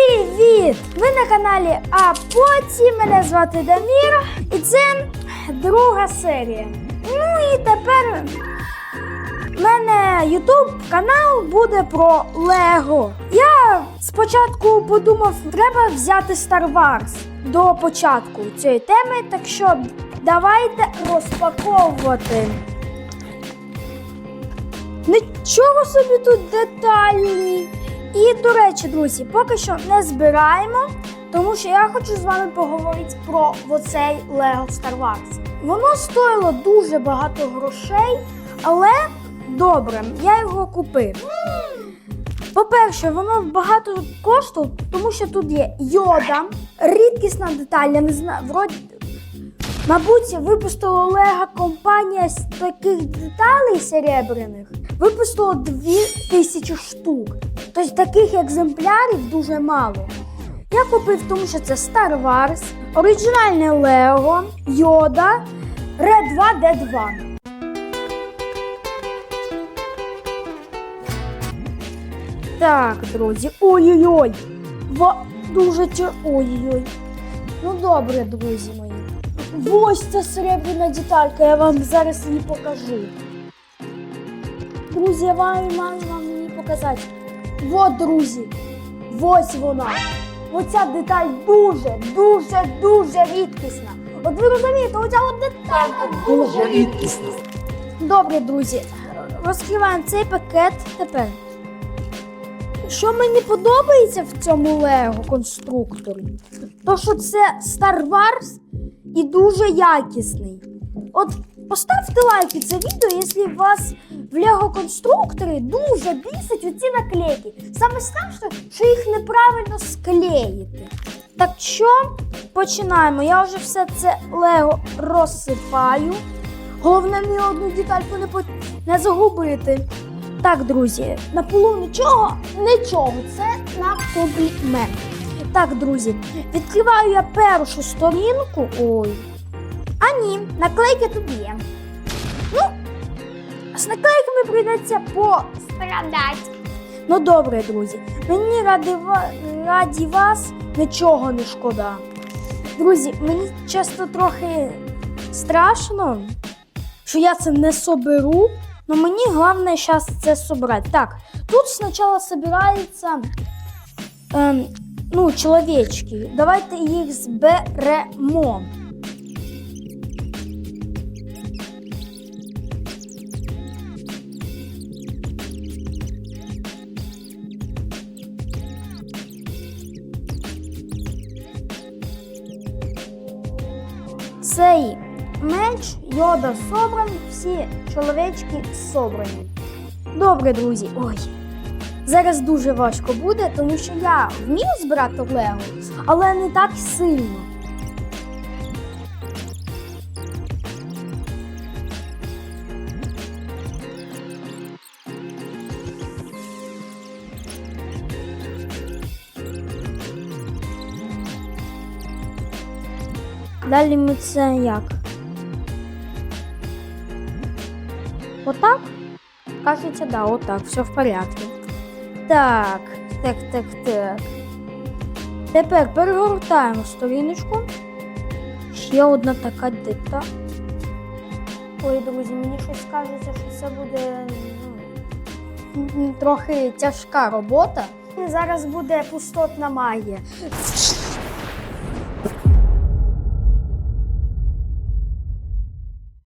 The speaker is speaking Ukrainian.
Привіт! Ви на каналі А потім мене звати Дамір, і це друга серія. Ну і тепер в мене YouTube канал буде про Лего. Я спочатку подумав, треба взяти Star Wars до початку цієї теми, так що давайте розпаковувати. Нічого собі тут детальні. І, до речі, друзі, поки що не збираємо, тому що я хочу з вами поговорити про оцей Lego Star Wars. Воно стоїло дуже багато грошей, але добре, я його купив. По-перше, воно багато коштує, тому що тут є йода, рідкісна деталь, я не знаю, вроді. Мабуть, випустила Лего компанія з таких деталей серебряних. Випустила 2000 штук. Тобто таких екземплярів дуже мало. Я купив, тому що це Star Wars, оригінальне Лего, Йода, Red 2 D2. Так, друзі. Ой-ой-ой. Дуже тя... Ой-ой-ой. Ну добре, друзі мої. Ось ця серебряна деталька, я вам зараз її покажу. Друзі, я вам маю вам її показати. От, друзі, ось вона. Оця деталь дуже, дуже, дуже рідкісна. От ви розумієте, оця от деталька дуже рідкісна. Добре, друзі, розкриваємо цей пакет тепер. Що мені подобається в цьому Лего конструкторі, то що це Star Wars і дуже якісний. От поставте лайк під це відео, якщо вас в Лего конструкторі дуже бісять оці наклейки. Саме страшне, що їх неправильно склеїти. Так що починаємо. Я вже все це Лего розсипаю. Головне мені одну детальку не, по... не загубити. Так, друзі, на полу нічого, нічого. Це на комплімент. Так, друзі, відкриваю я першу сторінку. Ой. А ні, наклейки тут є. З наклейками прийдеться пострадати. Ну добре, друзі. Мені ради, раді вас нічого не шкода. Друзі, мені часто трохи страшно, що я це не соберу. Но мені головне зараз це собрати. Так, тут спочатку збирається ем, ну, чоловічки. Давайте їх зберемо. Цей меч йода собран, всі чоловічки собрані. Добре, друзі. Ой. Зараз дуже важко буде, тому що я вмію збирати Лего, але не так сильно. Далі ми це як? Отак? Кажеться, да, отак, все в порядку. Так, так, так, так. Тепер перегортаємо сторіночку. Ще одна така деталь. Ой, друзі, мені щось кажеться, що це буде ну, трохи тяжка робота. Зараз буде пустотна магія.